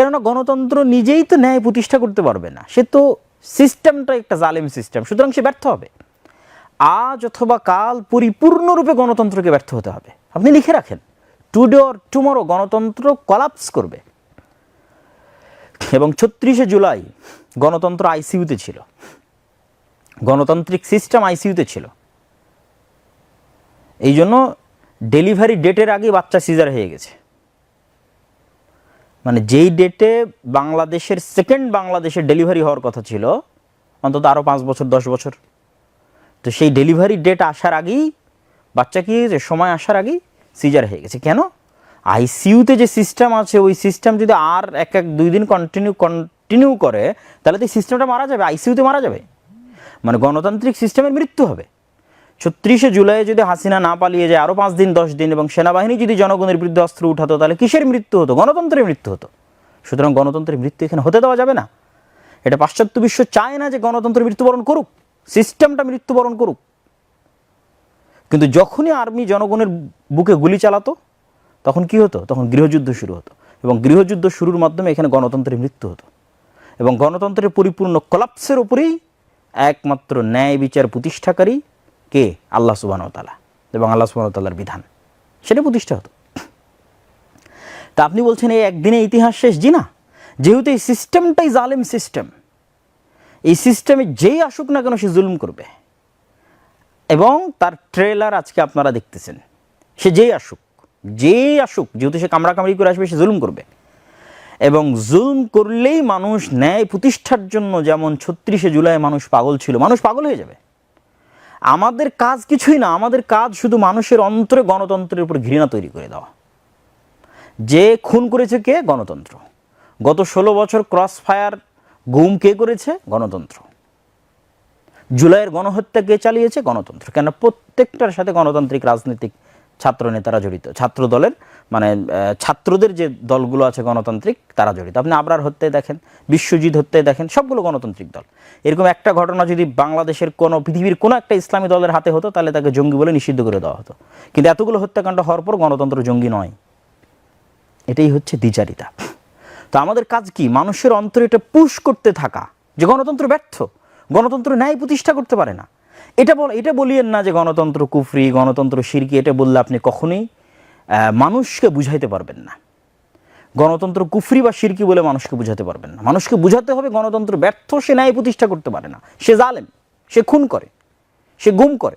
কেননা গণতন্ত্র নিজেই তো ন্যায় প্রতিষ্ঠা করতে পারবে না। সে তো সিস্টেমটা একটা জালেম সিস্টেম সুতরাং সে ব্যর্থ হবে। আজ অথবা কাল পরিপূর্ণরূপে গণতন্ত্রকে ব্যর্থ হতে হবে। আপনি লিখে রাখেন টুডে অর টুমোরো গণতন্ত্র কলাপস করবে। এবং ছত্রিশে জুলাই গণতন্ত্র আইসিইউতে ছিল। গণতান্ত্রিক সিস্টেম আইসিইউতে ছিল। এই জন্য ডেলিভারি ডেটের আগে বাচ্চা সিজার হয়ে গেছে। মানে যেই ডেটে বাংলাদেশের সেকেন্ড বাংলাদেশের ডেলিভারি হওয়ার কথা ছিল, অন্তত আরও পাঁচ বছর, দশ বছর। তো সেই ডেলিভারি ডেট আসার আগেই, বাচ্চা কি হয়েছে, সময় আসার আগেই সিজার হয়ে গেছে। কেন? আইসিইউতে যে সিস্টেম আছে, ওই সিস্টেম যদি আর এক এক দুই দিন কন্টিনিউ কন্টিনিউ করে, তাহলে তো সিস্টেমটা মারা যাবে আইসিইউতে মারা যাবে। মানে গণতান্ত্রিক সিস্টেমের মৃত্যু হবে। ছত্রিশে জুলাই যদি হাসিনা না পালিয়ে যায় আরও পাঁচ দিন, দশ দিন, এবং সেনাবাহিনী যদি জনগণের বিরুদ্ধে অস্ত্র উঠাতো, তাহলে কিসের মৃত্যু হতো? গণতন্ত্রের মৃত্যু হতো। সুতরাং গণতন্ত্রের মৃত্যু এখানে হতে দেওয়া যাবে না। এটা পাশ্চাত্য বিশ্ব চায় না যে গণতন্ত্র মৃত্যুবরণ করুক। সিস্টেমটা মৃত্যুবরণ করুক। কিন্তু যখনই আর্মি জনগণের বুকে গুলি চালাতো, তখন কি হতো? তখন গৃহযুদ্ধ শুরু হতো। এবং গৃহযুদ্ধ শুরুর মাধ্যমে এখানে গণতন্ত্রের মৃত্যু হতো। এবং গণতন্ত্রের পরিপূর্ণ কলাপসের উপরেই একমাত্র ন্যায় বিচার প্রতিষ্ঠাকারী কে? আল্লাহ সুবাহতালা এবং আল্লাহ সুবাহতাল্লার বিধান। সেটা প্রতিষ্ঠা হতো। তা আপনি বলছেন, এই একদিনে ইতিহাস শেষ জি না? যেহেতু এই সিস্টেমটাই জালেম সিস্টেম, এই সিস্টেমে যেই আসুক না কেন সে জুলুম করবে। এবং তার ট্রেলার আজকে আপনারা দেখতেছেন, সে যেই আসুক যেই আসুক, যেহেতু সে কামড়াকামড়ি করে আসবে, সে জুলুম করবে। এবং জুলুম করলেই মানুষ ন্যায় প্রতিষ্ঠার জন্য যেমন ছত্রিশে জুলাই মানুষ পাগল ছিল, মানুষ পাগল হয়ে যাবে। আমাদের কাজ কিছুই না, আমাদের কাজ শুধু মানুষের অন্তরে গণতন্ত্রের উপর ঘৃণা তৈরি করে দেওয়া। যে খুন করেছে কে? গণতন্ত্র। গত ষোলো বছর ক্রস ফায়ার গুম কে করেছে? গণতন্ত্র। জুলাইয়ের গণহত্যা কে চালিয়েছে? গণতন্ত্র। কেন প্রত্যেকটার সাথে গণতান্ত্রিক রাজনৈতিক ছাত্র নেতারা জড়িত ছাত্র দলের মানে ছাত্রদের যে দলগুলো আছে গণতান্ত্রিক, তারা জড়িত। আপনি আবরার হত্যায় দেখেন, বিশ্বজিৎ হত্যায় দেখেন, সবগুলো গণতান্ত্রিক দল। এরকম একটা ঘটনা যদি বাংলাদেশের কোনো, পৃথিবীর কোনো একটা ইসলামী দলের হাতে হতো, তাহলে তাকে জঙ্গি বলে নিষিদ্ধ করে দেওয়া হতো। কিন্তু এতগুলো হত্যাকাণ্ড হওয়ার পর গণতন্ত্র জঙ্গি নয়। এটাই হচ্ছে দ্বিচারিতা। তো আমাদের কাজ কি? মানুষের অন্তরে এটা পুশ করতে থাকা, যে গণতন্ত্র ব্যর্থ, গণতন্ত্র ন্যায় প্রতিষ্ঠা করতে পারে না। এটা বল, এটা বলিয়েন না যে গণতন্ত্র কুফরি, গণতন্ত্র শিরকি এটা বললে আপনি কখনোই মানুষকে বুঝাইতে পারবেন না। গণতন্ত্র কুফরি বা শিরকি বলে মানুষকে বুঝাতে পারবেন না। মানুষকে বুঝাতে হবে গণতন্ত্র ব্যর্থ, সে ন্যায় প্রতিষ্ঠা করতে পারে না। সে জালেম, সে খুন করে, সে গুম করে।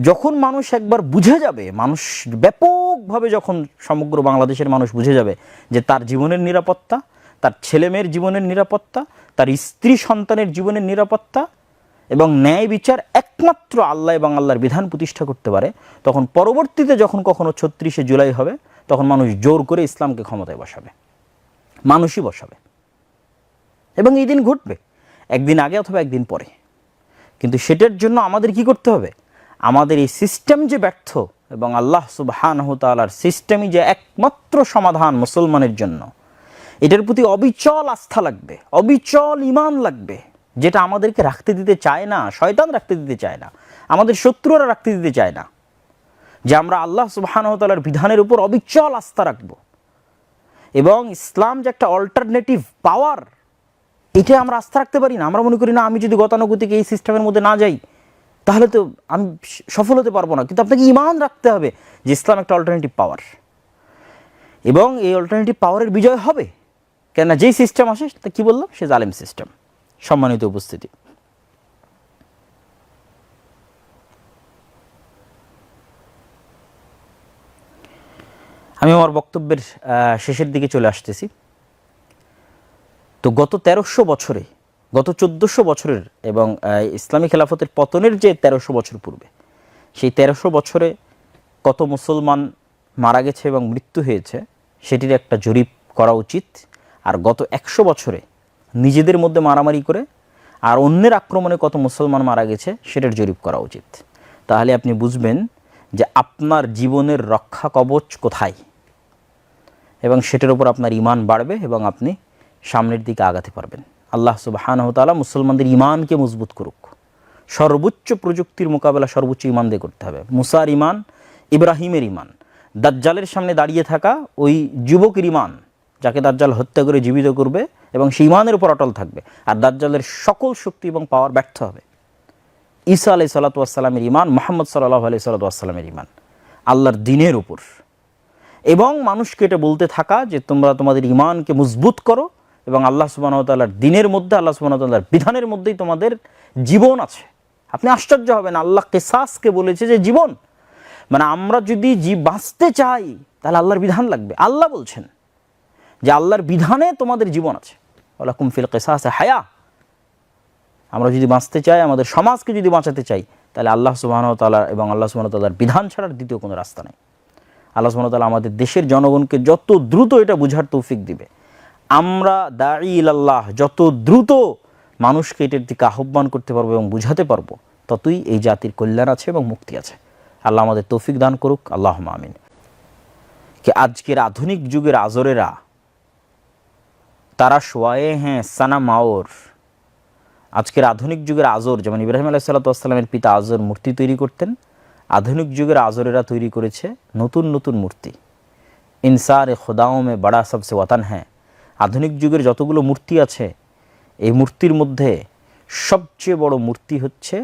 যখন মানুষ একবার বুঝে যাবে, মানুষ ব্যাপকভাবে যখন সমগ্র বাংলাদেশের মানুষ বুঝে যাবে যে তার জীবনের নিরাপত্তা, তার ছেলেমেয়ের জীবনের নিরাপত্তা, তার স্ত্রী সন্তানের জীবনের নিরাপত্তা এবং ন্যায় বিচার একমাত্র আল্লাহ এবং আল্লাহর বিধান প্রতিষ্ঠা করতে পারে, তখন পরবর্তীতে যখন কখনো ছত্রিশে জুলাই হবে, তখন মানুষ জোর করে ইসলামকে ক্ষমতায় বসাবে। মানুষই বসাবে। এবং এই দিন ঘটবে, একদিন আগে অথবা একদিন পরে। কিন্তু সেটার জন্য আমাদের কি করতে হবে? আমাদের এই সিস্টেম যে ব্যর্থ এবং আল্লাহ সুবাহানহ তালার সিস্টেমই যে একমাত্র সমাধান মুসলমানের জন্য, এটার প্রতি অবিচল আস্থা লাগবে, অবিচল ইমান লাগবে। যেটা আমাদেরকে রাখতে দিতে চায় না, শয়তান রাখতে দিতে চায় না, আমাদের শত্রুরা রাখতে দিতে চায় না, যে আমরা আল্লাহ সুবাহানহ তালার বিধানের উপর অবিচল আস্থা রাখব। এবং ইসলাম যে একটা অল্টারনেটিভ পাওয়ার এটা আমরা আস্থা রাখতে পারি না। আমরা মনে করি, না, আমি যদি গতানুগতিক এই সিস্টেমের মধ্যে না যাই, তাহলে তো আমি সফল হতে পারব না। কিন্তু আপনাকে ইমান রাখতে হবে যে ইসলাম একটা অল্টারনেটিভ পাওয়ার এবং এই অল্টারনেটিভ পাওয়ারের বিজয় হবে। কেননা যেই সিস্টেম আসে, তা কী বললাম সে জালেম সিস্টেম সম্মানিত উপস্থিতি। আমি আমার বক্তব্যের শেষের দিকে চলে আসতেছি। তো গত তেরোশো বছরে, গত চোদ্দোশো বছরের এবং ইসলামী খেলাফতের পতনের যে তেরোশো বছর পূর্বে, সেই তেরোশো বছরে কত মুসলমান মারা গেছে এবং মৃত্যু হয়েছে, সেটির একটা জরিপ করা উচিত। আর গত একশো বছরে নিজেদের মধ্যে মারামারি করে আর অন্যের আক্রমণে কত মুসলমান মারা গেছে সেটার জরিপ করা উচিত। তাহলে আপনি বুঝবেন যে আপনার জীবনের রক্ষা কবচ কোথায় এবং সেটার উপর আপনার ইমান বাড়বে এবং আপনি সামনের দিকে আগাতে পারবেন। আল্লাহ সুবাহানহ তাআলা মুসলমানদের ইমানকে মজবুত করুক। সর্বোচ্চ প্রযুক্তির মোকাবেলা সর্বোচ্চ ইমান দিয়ে করতে হবে। মুসার ইমান ইব্রাহিমের ইমান দাজ্জালের সামনে দাঁড়িয়ে থাকা ওই যুবকের ইমান যাকে দাজ্জাল হত্যা করে জীবিত করবে এবং সে ইমানের উপর অটল থাকবে। আর দাজ্জালের সকল শক্তি এবং পাওয়ার ব্যর্থ হবে। ঈসা আলাই সাল্লাতামের ইমান মোহাম্মদ সাল্লাহ আলি সাল্লাতামের ইমান আল্লাহর দিনের উপর। এবং মানুষকে এটা বলতে থাকা যে তোমরা তোমাদের ইমানকে মজবুত করো এবং আল্লাহ সুবাহতাল্লাহর দিনের মধ্যে, আল্লাহ সুবাহতাল্লাহর বিধানের মধ্যেই তোমাদের জীবন আছে। আপনি আশ্চর্য হবেন, আল্লাহ কেসাসকে বলেছে যে জীবন মানে আমরা যদি জীব বাঁচতে চাই, তাহলে আল্লাহর বিধান লাগবে। আল্লাহ বলছেন যে আল্লাহর বিধানে তোমাদের জীবন আছে। আল্লাহ কুমফিল কেসাস হায়া। আমরা যদি বাঁচতে চাই, আমাদের সমাজকে যদি বাঁচাতে চাই, তাহলে আল্লাহ সুবাহতাল্লাহ এবং আল্লাহ সুবাহতাল্লাহর বিধান ছাড়ার দ্বিতীয় কোনো রাস্তা নেই। আল্লাহ সুবাহতাল্লাহ আমাদের দেশের জনগণকে যত দ্রুত এটা বুঝার তৌফিক দিবে। আমরা দাঁড়ি আল্লাহ যত দ্রুত মানুষকে এটার দিকে আহ্বান করতে পারব এবং বুঝাতে পারব, ততই এই জাতির কল্যাণ আছে এবং মুক্তি আছে। আল্লাহ আমাদের তৌফিক দান করুক। আল্লাহ আমিন। কি আজকের আধুনিক যুগের আজরেরা তারা সোয়ায়ে হ্যাঁ সানা মাওর। আজকের আধুনিক যুগের আজর, যেমন ইব্রাহিম আলাহ সাল্লাতামের পিতা আজর মূর্তি তৈরি করতেন, আধুনিক যুগের আজরেরা তৈরি করেছে নতুন নতুন মূর্তি। ইনসার এ খোদাও মে বড়া সবসে ওয়াতান হ্যাঁ আধুনিক যুগের যতগুলো মূর্তি আছে, এই মূর্তির মধ্যে সবচেয়ে বড় মূর্তি হচ্ছে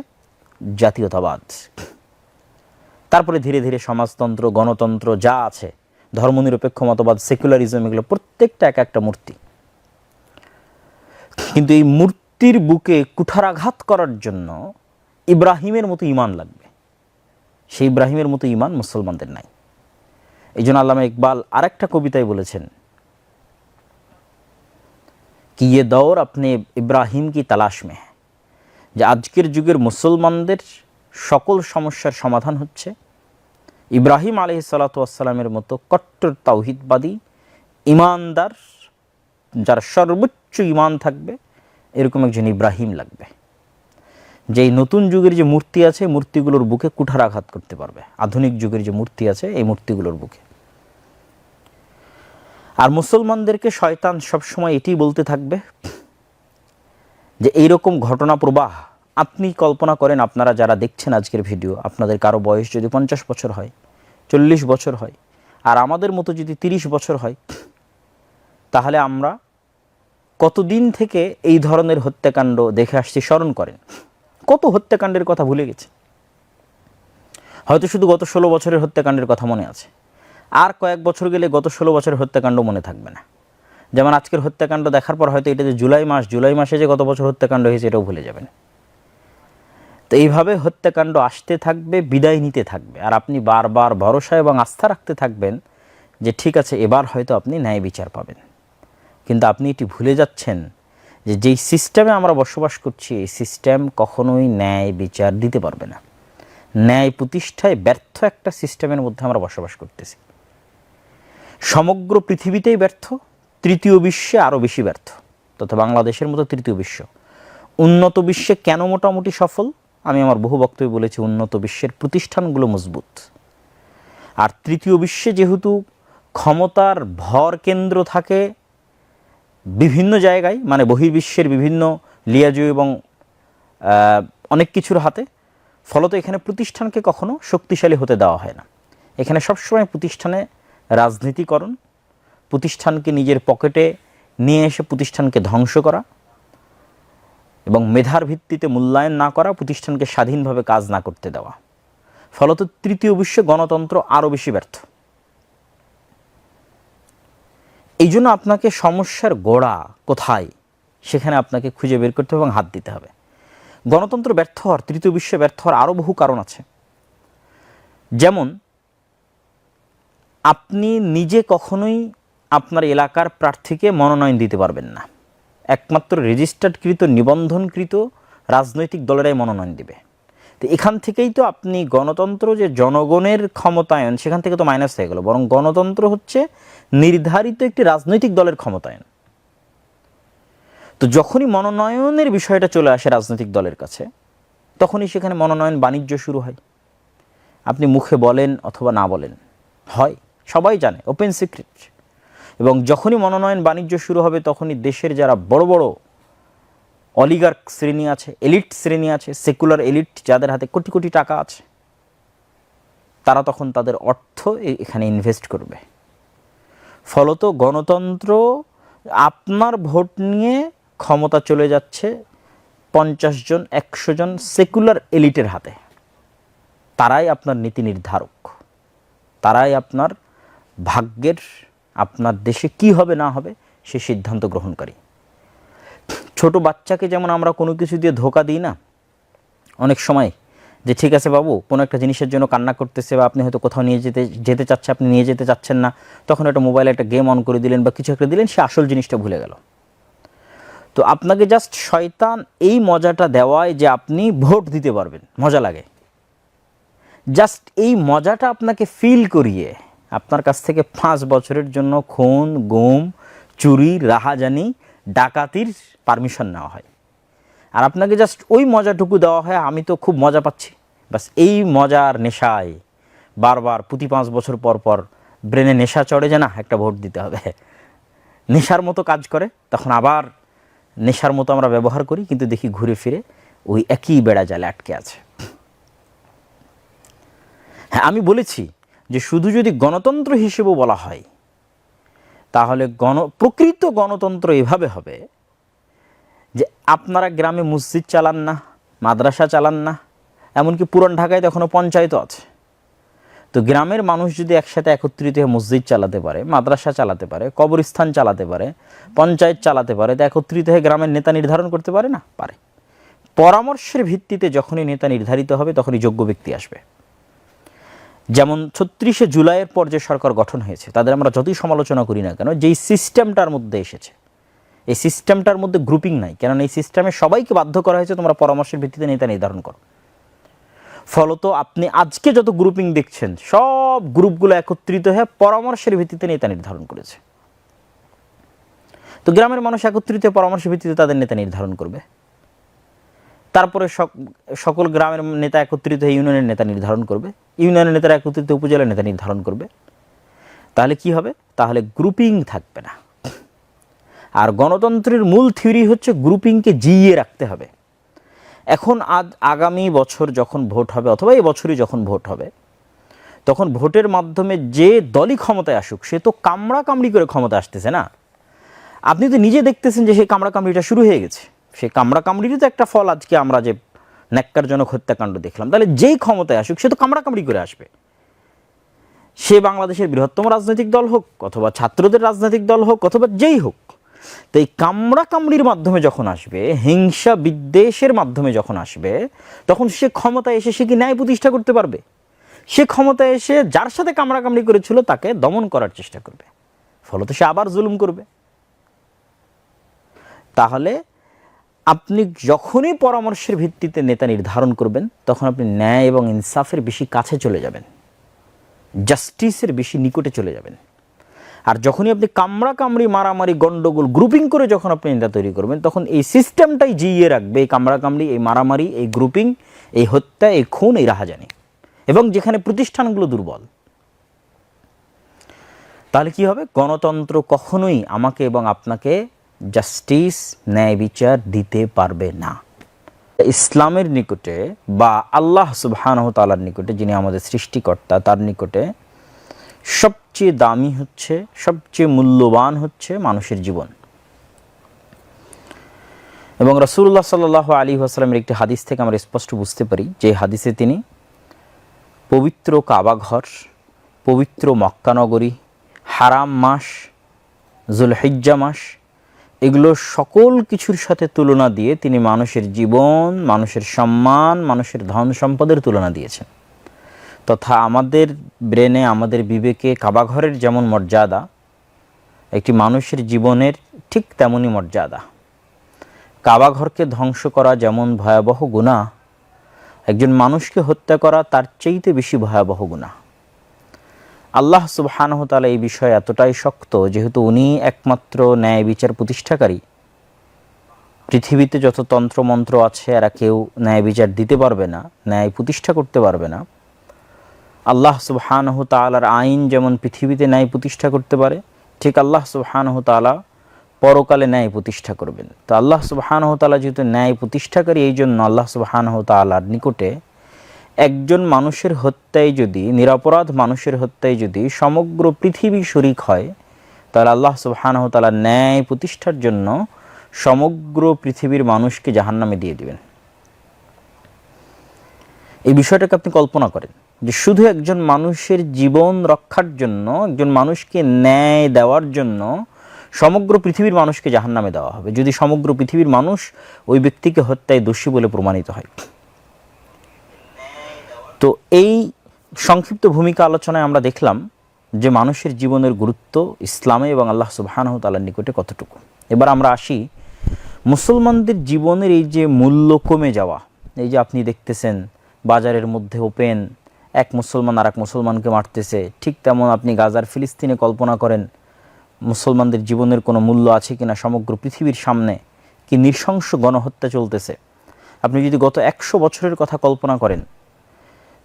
জাতীয়তাবাদ। তারপরে ধীরে ধীরে সমাজতন্ত্র, গণতন্ত্র যা আছে, ধর্মনিরপেক্ষ মতবাদ, সেকুলারিজম, এগুলো প্রত্যেকটা এক একটা মূর্তি। কিন্তু এই মূর্তির বুকে কুঠারাঘাত করার জন্য ইব্রাহিমের মতো ইমান লাগবে সেই ইব্রাহিমের মতো ইমান মুসলমানদের নাই এই জন্য আল্লামা ইকবাল আরেকটা কবিতায় বলেছেন कि ये दौर अपने ইব্রাহিম কি তালাশ মে হ্যাঁ যে আজকের যুগের মুসলমানদের সকল সমস্যার সমাধান হচ্ছে ইব্রাহিম আলহি সালাতামের মতো কট্টর তাওহিদবাদী ইমানদার যার সর্বোচ্চ ইমান থাকবে এরকম একজন ইব্রাহিম লাগবে। যে নতুন যুগের যে মূর্তি আছে, মূর্তিগুলোর বুকে কুঠারাঘাত করতে পারবে। আধুনিক যুগের যে মূর্তি আছে, এই মূর্তিগুলোর বুকে। আর মুসলমানদেরকে শয়তান সবসময় এটি বলতে থাকবে যে, এইরকম ঘটনা প্রবাহ, আপনি কল্পনা করেন আপনারা যারা দেখছেন আজকের ভিডিও, আপনাদের কারও বয়স যদি পঞ্চাশ বছর হয়, চল্লিশ বছর হয়, আর আমাদের মতো যদি তিরিশ বছর হয়, তাহলে আমরা কতদিন থেকে এই ধরনের হত্যাকাণ্ড দেখে আসছি, স্মরণ করেন। কত হত্যাকাণ্ডের কথা ভুলে গেছে? হয়তো শুধু গত ষোলো বছরের হত্যাকাণ্ডের কথা মনে আছে। আর কয়েক বছর গেলে গত ষোলো বছরের হত্যাকাণ্ড মনে থাকবে না। যেমন আজকের হত্যাকাণ্ড দেখার পর হয়তো এটা যে জুলাই মাস, জুলাই মাসে যে গত বছর হত্যাকাণ্ড হয়েছে, এটাও ভুলে যাবেন। তো এইভাবে হত্যাকাণ্ড আসতে থাকবে, বিদায় নিতে থাকবে। আর আপনি বারবার ভরসা এবং আস্থা রাখতে থাকবেন যে ঠিক আছে, এবার হয়তো আপনি ন্যায় বিচার পাবেন। কিন্তু আপনি এটি ভুলে যাচ্ছেন যে যেই সিস্টেমে আমরা বসবাস করছি, এই সিস্টেম কখনোই ন্যায় বিচার দিতে পারবে না। ন্যায় প্রতিষ্ঠায় ব্যর্থ একটা সিস্টেমের মধ্যে আমরা বসবাস করতেছি। সমগ্র পৃথিবীতেই ব্যর্থ, তৃতীয় বিশ্বে আরও বেশি ব্যর্থ, তথা বাংলাদেশের মতো তৃতীয় বিশ্ব। উন্নত বিশ্বে কেন মোটামুটি সফল? আমি আমার বহু বক্তব্য বলেছি, উন্নত বিশ্বের প্রতিষ্ঠানগুলো মজবুত। আর তৃতীয় বিশ্বে যেহেতু ক্ষমতার ভর কেন্দ্র থাকে বিভিন্ন জায়গায় মানে বহির্বিশ্বের বিভিন্ন লিয়াজু এবং অনেক কিছুর হাতে, ফলত এখানে প্রতিষ্ঠানকে কখনো শক্তিশালী হতে দেওয়া হয় না। এখানে সবসময় প্রতিষ্ঠানে রাজনীতিকরণ, প্রতিষ্ঠানকে নিজের পকেটে নিয়ে এসে প্রতিষ্ঠানকে ধ্বংস করা এবং মেধার ভিত্তিতে মূল্যায়ন না করা, প্রতিষ্ঠানকে স্বাধীনভাবে কাজ না করতে দেওয়া। ফলত তৃতীয় বিশ্বে গণতন্ত্র আরও বেশি ব্যর্থ। এই জন্য আপনাকে সমস্যার গোড়া কোথায়? সেখানে আপনাকে খুঁজে বের করতে হবে এবং হাত দিতে হবে। গণতন্ত্র ব্যর্থ হওয়ার, তৃতীয় বিশ্বে ব্যর্থ হওয়ার আরও বহু কারণ আছে। যেমন, আপনি নিজে কখনোই আপনার এলাকার প্রার্থীকে মনোনয়ন দিতে পারবেন না। একমাত্র রেজিস্টার্ডকৃত নিবন্ধনকৃত রাজনৈতিক দলেরাই মনোনয়ন দিবে। তো এখান থেকেই তো আপনি গণতন্ত্র যে জনগণের ক্ষমতায়ন, সেখান থেকে তো মাইনাস হয়ে গেল। বরং গণতন্ত্র হচ্ছে নির্ধারিত একটি রাজনৈতিক দলের ক্ষমতায়ন। তো যখনই মনোনয়নের বিষয়টা চলে আসে রাজনৈতিক দলের কাছে, তখনই সেখানে মনোনয়ন বাণিজ্য শুরু হয়। আপনি মুখে বলেন অথবা না বলেন, হয়, সবাই জানে ওপেন সিক্রেট এবং যখনই মনোনয়ন বাণিজ্য শুরু হবে, তখনই দেশের যারা বড় বড় অলিগার্ক শ্রেণি আছে, এলিট শ্রেণি আছে, সেকুলার এলিট যাদের হাতে কোটি কোটি টাকা আছে, তারা তখন তাদের অর্থ এখানে ইনভেস্ট করবে। ফলত গণতন্ত্র আপনার ভোট নিয়ে ক্ষমতা চলে যাচ্ছে পঞ্চাশ জন, একশো জন সেকুলার এলিটের হাতে। তারাই আপনার নীতি নির্ধারক। তারাই আপনার ভাগ্যের, আপনার দেশে কি হবে না হবে সে সিদ্ধান্ত গ্রহণকারী। ছোট বাচ্চাকে যেমন আমরা কোনো কিছু দিয়ে ধোকা দিই না, অনেক সময় যে ঠিক আছে বাবু, কোনো একটা জিনিসের জন্য কান্না করতেছে বা আপনি হয়তো কোথাও নিয়ে যেতে যেতে চাচ্ছে, আপনি নিয়ে যেতে চাচ্ছেন না, তখন একটা মোবাইলে একটা গেম অন করে দিলেন বা কিছু একটা দিলেন, সে আসল জিনিসটা ভুলে গেল। তো আপনাকে জাস্ট শয়তান এই মজাটা দেওয়ায় যে আপনি ভোট দিতে পারবেন, মজা লাগে। জাস্ট এই মজাটা আপনাকে ফিল করিয়ে আপনার কাছ থেকে পাঁচ বছরের জন্য খুন, গুম, চুরি, রাহাজানি ডাকাতির পারমিশন নেওয়া হয়। আর আপনাকে জাস্ট ওই মজাটুকু দেওয়া হয়, আমি তো খুব মজা পাচ্ছি। বাস এই মজার নেশায় বারবার, প্রতি পাঁচ বছর পর পর ব্রেনে নেশা চড়ে যে না, একটা ভোট দিতে হবে। নেশার মতো কাজ করে, তখন আবার নেশার মতো আমরা ব্যবহার করি, কিন্তু দেখি ঘুরে ফিরে ওই একই বেড়া জালে আটকে আছে। হ্যাঁ আমি বলেছি যে শুধু যদি গণতন্ত্র হিসেবে বলা হয় তাহলে গণ, প্রকৃত গণতন্ত্র এভাবে হবে যে আপনারা গ্রামে মসজিদ চালান না, মাদ্রাসা চালান না, এমনকি পুরান ঢাকায় তো এখনও পঞ্চায়েতও আছে। তো গ্রামের মানুষ যদি একসাথে একত্রিত হয়ে মসজিদ চালাতে পারে, মাদ্রাসা চালাতে পারে, কবরস্থান চালাতে পারে, পঞ্চায়েত চালাতে পারে, তো একত্রিত হয়ে গ্রামের নেতা নির্ধারণ করতে পারে না? পারে। পরামর্শের ভিত্তিতে যখনই নেতা নির্ধারিত হবে, তখনই যোগ্য ব্যক্তি আসবে। যেমন ছত্রিশে জুলাইয়ের পর যে সরকার গঠন হয়েছে, তাদের আমরা যতই সমালোচনা করি না কেন, যেই সিস্টেমটার মধ্যে এসেছে, এই সিস্টেমটার মধ্যে গ্রুপিং নাই, কেননা এই সিস্টেমে সবাইকে বাধ্য করা হয়েছে তোমরা পরামর্শের ভিত্তিতে নেতা নির্ধারণ করো। ফলত আপনি আজকে যত গ্রুপিং দেখছেন, সব গ্রুপগুলো একত্রিত হয়ে পরামর্শের ভিত্তিতে নেতা নির্ধারণ করেছে। তো গ্রামের মানুষ একত্রিত পরামর্শের ভিত্তিতে তাদের নেতা নির্ধারণ করবে। তারপরে সক- সকল গ্রামের নেতা একত্রিত হয়ে ইউনিয়নের নেতা নির্ধারণ করবে। ইউনিয়নের নেতারা একত্রিত উপজেলার নেতা নির্ধারণ করবে। তাহলে কি হবে? তাহলে গ্রুপিং থাকবে না। আর গণতন্ত্রের মূল থিওরি হচ্ছে গ্রুপিংকে জিইয়ে রাখতে হবে। এখন আজ আগামী বছর যখন ভোট হবে, অথবা এই বছরই যখন ভোট হবে, তখন ভোটের মাধ্যমে যে দলই ক্ষমতায় আসুক, সে তো কামড়া কামড়ি করে ক্ষমতা আসতেছে না। আপনি তো নিজে দেখতেছেন যে সেই কামড়া কামড়িটা শুরু হয়ে গেছে। সেই কামড়া কামড়িরই তো একটা ফল আজকে আমরা যে ন্যাক্কারজনক হত্যাকাণ্ড দেখলাম। তাহলে যেই ক্ষমতায় আসুক, সে তো কামড়া কামড়ি করে আসবে। সে বাংলাদেশের বৃহত্তম রাজনৈতিক দল হোক, অথবা ছাত্রদের রাজনৈতিক দল হোক, অথবা যেই হোক, তো এই কামড়া কামড়ির মাধ্যমে যখন আসবে, হিংসা বিদ্বেষের মাধ্যমে যখন আসবে, তখন সে ক্ষমতায় এসে সে কি ন্যায় প্রতিষ্ঠা করতে পারবে? সে ক্ষমতায় এসে যার সাথে কামড়া কামড়ি করেছিল, তাকে দমন করার চেষ্টা করবে। ফলত সে আবার জুলুম করবে। তাহলে আপনি যখনই পরামর্শের ভিত্তিতে নেতা নির্ধারণ করবেন, তখন আপনি ন্যায় এবং ইনসাফের বেশি কাছে চলে যাবেন। জাস্টিসের বেশি নিকটে চলে যাবেন। আর যখনই আপনি কামড়া কামড়ি মারামারি, গন্ডগোল গ্রুপিং করে যখন আপনি নেতা তৈরি করবেন, তখন এই সিস্টেমটাই জিইয়ে রাখবে এই কামড়া কামড়ি এই মারামারি, এই গ্রুপিং এই হত্যা, এই খুন, এই রাহাজানি। এবং যেখানে প্রতিষ্ঠানগুলো দুর্বল। তাহলে কি হবে? গণতন্ত্র কখনোই আমাকে এবং আপনাকে জাস্টিস ন্যায় বিচার দিতে পারবে না। ইসলামের নিকটে বা আল্লাহ সুবহানাহু তাআলার নিকটে, যিনি আমাদের সৃষ্টিকর্তা, তার নিকটে সবচেয়ে দামি হচ্ছে, সবচেয়ে মূল্যবান হচ্ছে মানুষের জীবন। এবং রাসূলুল্লাহ সাল্লাহ আলী আসালামের একটি হাদিস থেকে আমরা স্পষ্ট বুঝতে পারি যে হাদিসে তিনি পবিত্র কাবাঘর পবিত্র মক্কানগরী হারাম মাস, জুলহিজ্জা মাস এগুলো সকল কিছুর সাথে তুলনা দিয়ে তিনি মানুষের জীবন, মানুষের সম্মান, মানুষের ধন সম্পদের তুলনা দিয়েছেন। তথা আমাদের ব্রেনে, আমাদের বিবেকে কাবাঘরের যেমন মর্যাদা, একটি মানুষের জীবনের ঠিক তেমনই মর্যাদা। কাবাঘরকে ধ্বংস করা যেমন ভয়াবহ গুণা একজন মানুষকে হত্যা করা তার চেয়েতে বেশি ভয়াবহ গুণা আল্লাহ সুবহানাহু তাআলা এই বিষয়ে এতটাই শক্ত যেহেতু উনি একমাত্র ন্যায় বিচার প্রতিষ্ঠাকারী। পৃথিবীতে যত তন্ত্রমন্ত্র আছে, এরা কেউ ন্যায় বিচার দিতে পারবে না, ন্যায় প্রতিষ্ঠা করতে পারবে না। আল্লাহ সুবহানাহু তালার আইন যেমন পৃথিবীতে ন্যায় প্রতিষ্ঠা করতে পারে, ঠিক আল্লাহ সুবহানাহু তাআলা পরকালে ন্যায় প্রতিষ্ঠা করবেন। তো আল্লাহ সুবহানাহু তালা যেহেতু ন্যায় প্রতিষ্ঠাকারী এই জন্য আল্লাহ সুবহানাহু তালার নিকটে একজন মানুষের হত্যায় যদি, নিরাপরাধ মানুষের হত্যায় যদি সমগ্র পৃথিবী শরিক হয়, তাহলে আল্লাহ সুবহানাহু তাআলা ন্যায় প্রতিষ্ঠার জন্য সমগ্র পৃথিবীর মানুষকে জাহান্নামে দিয়ে দিবেন। এই বিষয়টাকে আপনি কল্পনা করেন যে শুধু একজন মানুষের জীবন রক্ষার জন্য, একজন মানুষকে ন্যায় দেওয়ার জন্য সমগ্র পৃথিবীর মানুষকে জাহান্নামে দেওয়া হবে। যদি সমগ্র পৃথিবীর মানুষ ওই ব্যক্তিকে হত্যায় দোষী বলে প্রমাণিত হয়। তো এই সংক্ষিপ্ত ভূমিকা আলোচনায় আমরা দেখলাম যে মানুষের জীবনের গুরুত্ব ইসলামে এবং আল্লাহ সুবাহানহ তালার নিকটে কতটুকু। এবার আমরা আসি মুসলমানদের জীবনের এই যে মূল্য কমে যাওয়া, এই যে আপনি দেখতেছেন বাজারের মধ্যে ওপেন, এক মুসলমান আর এক মুসলমানকে মারতেছে, ঠিক তেমন আপনি গাজার ফিলিস্তিনে কল্পনা করেন, মুসলমানদের জীবনের কোনো মূল্য আছে কিনা সমগ্র পৃথিবীর সামনে কি নৃশংস গণহত্যা চলতেছে। আপনি যদি গত একশো বছরের কথা কল্পনা করেন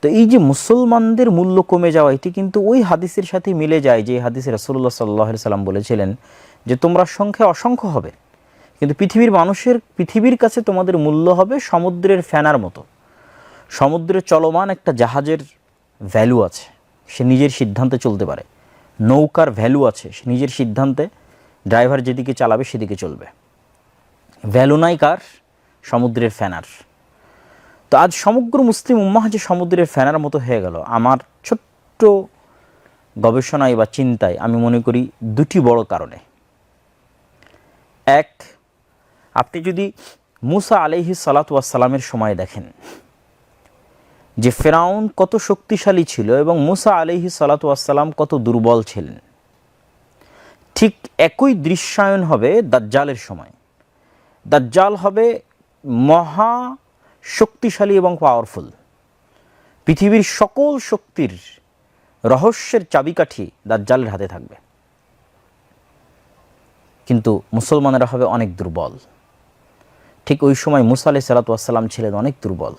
তো এই যে মুসলমানদের মূল্য কমে যাওয়া, এটি কিন্তু ওই হাদিসের সাথে মিলে যায় যে হাদিসে রাসুল্লাহ সাল্লাহ সাল্লাম বলেছিলেন যে তোমরা সংখ্যায় অসংখ্য হবে, কিন্তু পৃথিবীর মানুষের, পৃথিবীর কাছে তোমাদের মূল্য হবে সমুদ্রের ফ্যানার মতো। সমুদ্রে চলমান একটা জাহাজের ভ্যালু আছে, সে নিজের সিদ্ধান্তে চলতে পারে। নৌকার ভ্যালু আছে, সে নিজের সিদ্ধান্তে ড্রাইভার যেদিকে চালাবে সেদিকে চলবে। ভ্যালু নাই কার? সমুদ্রের ফ্যানার তো আজ সমগ্র মুসলিম উম্মাহ যে সমুদ্রের ফ্যানার মতো হয়ে গেল, আমার ছোট্ট গবেষণায় বা চিন্তায় আমি মনে করি দুটি বড় কারণে। এক, আপনি যদি মুসা আলহি সালাতামের সময় দেখেন যে ফেরাউন কত শক্তিশালী ছিল এবং মুসা আলহি সালাতাম কত দুর্বল ছিলেন, ঠিক একই দৃশ্যায়ন হবে দাজ্জালের সময়। দাজ্জাল হবে মহা শক্তিশালী এবং পাওয়ারফুল পৃথিবীর সকল শক্তির রহস্যের চাবিকাঠি দাজ্জালের হাতে থাকবে। কিন্তু মুসলমানেরা হবে অনেক দুর্বল। ঠিক ওই সময় মুসা আলি সালাতাম ছিলেন অনেক দুর্বল।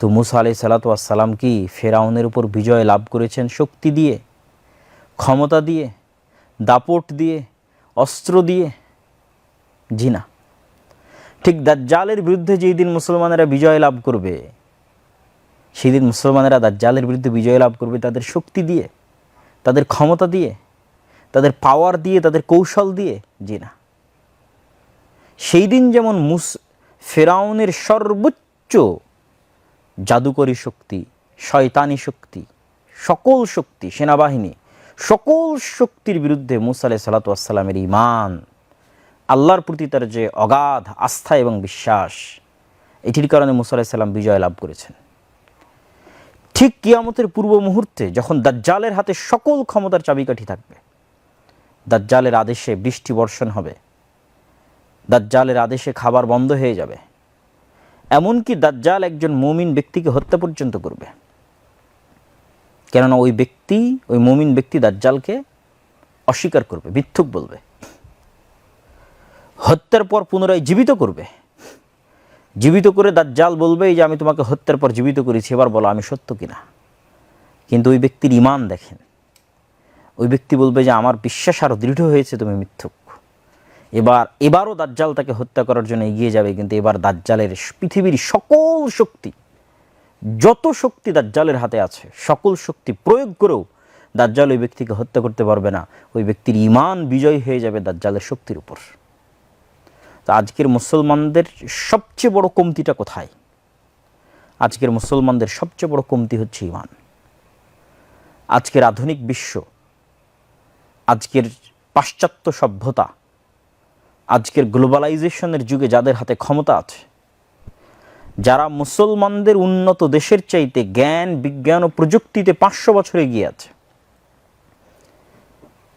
তো মুসা আলি সালাতাম কি ফেরাউনের উপর বিজয় লাভ করেছেন শক্তি দিয়ে, ক্ষমতা দিয়ে, দাপট দিয়ে, অস্ত্র দিয়ে? জি না। ঠিক দাজ্জালের বিরুদ্ধে যেই দিন মুসলমানেরা বিজয় লাভ করবে, সেই দিন মুসলমানেরা দাজ্জালের বিরুদ্ধে বিজয় লাভ করবে তাদের শক্তি দিয়ে, তাদের ক্ষমতা দিয়ে, তাদের পাওয়ার দিয়ে, তাদের কৌশল দিয়ে, জি না। সেই দিন যেমন মুস, ফেরাউনের সর্বোচ্চ জাদুকরী শক্তি, শয়তানি শক্তি, সকল শক্তি, সেনাবাহিনী, সকল শক্তির বিরুদ্ধে মুসা আলাই সালাতামের ইমান আল্লাহর প্রতি তার যে অগাধ আস্থা এবং বিশ্বাস, এটির কারণে মুসা আলাহিসাল্লাম বিজয় লাভ করেছেন। ঠিক কিয়ামতের পূর্ব মুহূর্তে যখন দাজ্জালের হাতে সকল ক্ষমতার চাবিকাঠি থাকবে, দাজ্জালের আদেশে বৃষ্টি বর্ষণ হবে, দাজ্জালের আদেশে খাবার বন্ধ হয়ে যাবে, এমনকি দাজ্জাল একজন মুমিন ব্যক্তিকে হত্যা পর্যন্ত করবে। কেননা ওই ব্যক্তি, ওই মুমিন ব্যক্তি দাজ্জালকে অস্বীকার করবে, মিথ্যুক বলবে। হত্যার পর পুনরায় জীবিত করবে। জীবিত করে দাজ্জাল বলবে যে আমি তোমাকে হত্যার পর জীবিত করেছি, এবার বলো আমি সত্য কিনা? কিন্তু ওই ব্যক্তির ইমান দেখেন। ওই ব্যক্তি বলবে যে, আমার বিশ্বাস আরও দৃঢ় হয়েছে তুমি মিথ্যুক। এবার, এবারও দাজ্জাল তাকে হত্যা করার জন্য এগিয়ে যাবে, কিন্তু এবার দাজ্জালের পৃথিবীর সকল শক্তি, যত শক্তি দাজ্জালের হাতে আছে, সকল শক্তি প্রয়োগ করেও দাজ্জাল ওই ব্যক্তিকে হত্যা করতে পারবে না। ওই ব্যক্তির ইমান বিজয় হয়ে যাবে দাজ্জালের শক্তির উপর। তো আজকের মুসলমানদের সবচেয়ে বড় কমতিটা কোথায়? আজকের মুসলমানদের সবচেয়ে বড় কমতি হচ্ছে ইমান। আজকের আধুনিক বিশ্ব, আজকের পাশ্চাত্য সভ্যতা, আজকের গ্লোবালাইজেশনের যুগে যাদের হাতে ক্ষমতা আছে, যারা মুসলমানদের উন্নত দেশের চাইতে জ্ঞান, বিজ্ঞান ও প্রযুক্তিতে পাঁচশো বছর এগিয়ে আছে।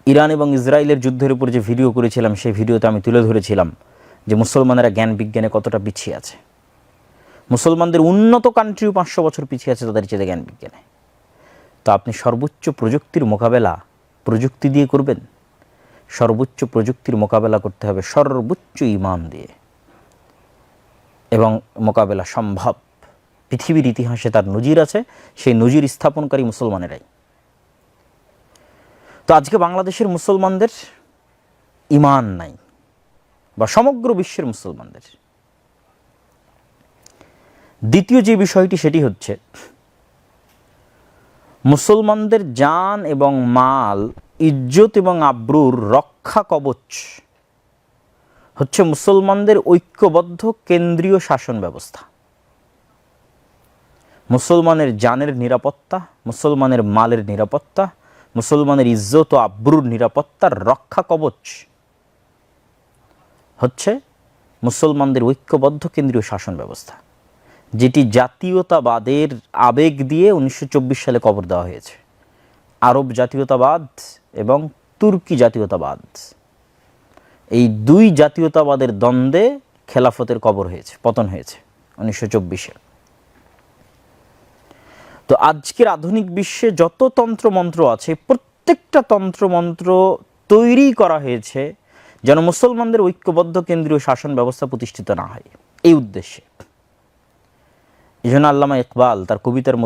ইরান এবং ইসরায়েলের যুদ্ধের উপর যে ভিডিও করেছিলাম, সেই ভিডিওতে আমি তুলে ধরেছিলাম যে মুসলমানেরা জ্ঞান বিজ্ঞানে কতটা পিছিয়ে আছে। মুসলমানদের উন্নত কান্ট্রিও পাঁচশো বছর পিছিয়ে আছে তাদের চেয়ে জ্ঞান বিজ্ঞানে। তো আপনি সর্বোচ্চ প্রযুক্তির মোকাবেলা প্রযুক্তি দিয়ে করবেন। সর্বোচ্চ প্রযুক্তির মোকাবেলা করতে হবে সর্বোচ্চ ইমান দিয়ে। এবং মোকাবেলা সম্ভব। পৃথিবীর ইতিহাসে তার নজির আছে, সেই নজির স্থাপনকারী মুসলমানেরাই। তো আজকে বাংলাদেশের মুসলমানদের ইমান নাই। বা সমগ্র বিশ্বের মুসলমানদের। দ্বিতীয় যে বিষয়টি, সেটি হচ্ছে মুসলমানদের জান এবং মাল, ইজ্জত এবং আব্রুর রক্ষা কবচ হচ্ছে মুসলমানদের ঐক্যবদ্ধ কেন্দ্রীয় শাসন ব্যবস্থা। মুসলমানের জানের নিরাপত্তা, মুসলমানের মালের নিরাপত্তা, মুসলমানের ইজ্জত ও আব্রুর নিরাপত্তার রক্ষা কবচ হচ্ছে মুসলমানদের ঐক্যবদ্ধ কেন্দ্রীয় শাসন ব্যবস্থা, যেটি জাতীয়তাবাদের আবেগ দিয়ে উনিশশো চব্বিশ সালে কবর দেওয়া হয়েছে। আরব জাতীয়তাবাদ এবং তুর্কি জাতীয়তাবাদ। এই দুই জাতীয়তাবাদের দ্বন্দ্বে খেলাফতের কবর হয়েছে, পতন হয়েছে উনিশশো চব্বিশে তো আজকের আধুনিক বিশ্বে যত তন্ত্রমন্ত্র আছে, প্রত্যেকটা তন্ত্রমন্ত্র তৈরি করা হয়েছে যেন মুসলমানদের ঐক্যবদ্ধ কেন্দ্রীয় শাসন ব্যবস্থা প্রতিষ্ঠিত না হয়। এই উদ্দেশ্যে। এই জন্য আল্লামা ইকবাল তার কবিতার